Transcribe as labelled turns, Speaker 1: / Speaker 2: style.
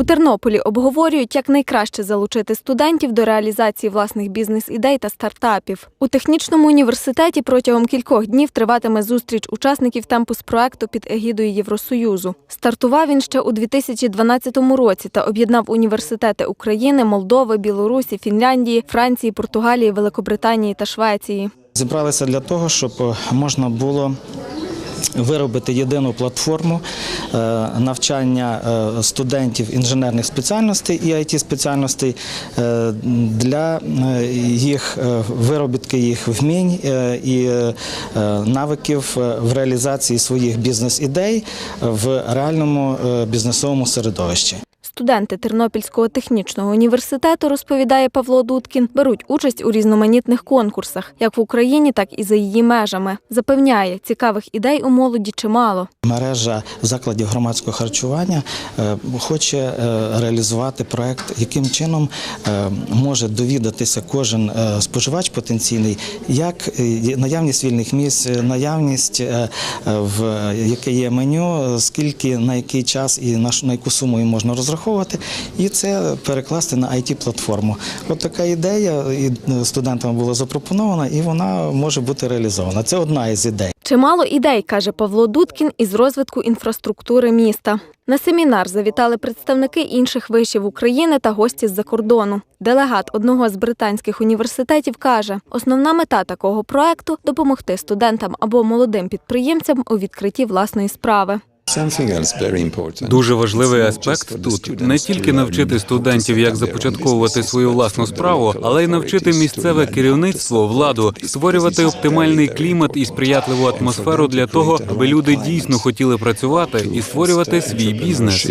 Speaker 1: У Тернополі обговорюють, як найкраще залучити студентів до реалізації власних бізнес-ідей та стартапів. У технічному університеті протягом кількох днів триватиме зустріч учасників темпус проекту під егідою Євросоюзу. Стартував він ще у 2012 році та об'єднав університети України, Молдови, Білорусі, Фінляндії, Франції, Португалії, Великобританії та Швеції.
Speaker 2: Зібралися для того, щоб можна було виробити єдину платформу е, навчання е, студентів інженерних спеціальностей і it спеціальностей е, для їх виробітки їх вмінь і навиків в реалізації своїх бізнес-ідей в реальному бізнесовому середовищі.
Speaker 1: Студенти Тернопільського технічного університету, розповідає Павло Дудкін, беруть участь у різноманітних конкурсах, як в Україні, так і за її межами. Запевняє, цікавих ідей у молоді чимало.
Speaker 2: Мережа закладів громадського харчування е, хоче е, реалізувати проект, яким чином е, може довідатися кожен споживач потенційний, як наявність вільних місць, наявність в яке є меню, скільки на який час і на яку суму їм можна розраховувати, і це перекласти на it платформу. От така ідея і е, студентам була запропонована, і вона може бути реалізована. Це одна із ідей.
Speaker 1: Чимало ідей, каже Павло Дудкін, із розвитку інфраструктури міста. На семінар завітали представники інших вишів України та гості з-за кордону. Делегат одного з британських університетів каже, основна мета такого проекту допомогти студентам або молодим підприємцям у відкритті власної справи.
Speaker 3: Дуже важливий аспект тут не тільки навчити студентів, як започатковувати свою власну справу, але й навчити місцеве керівництво, владу створювати оптимальний клімат і сприятливу атмосферу для того, аби люди дійсно хотіли працювати і створювати свій бізнес.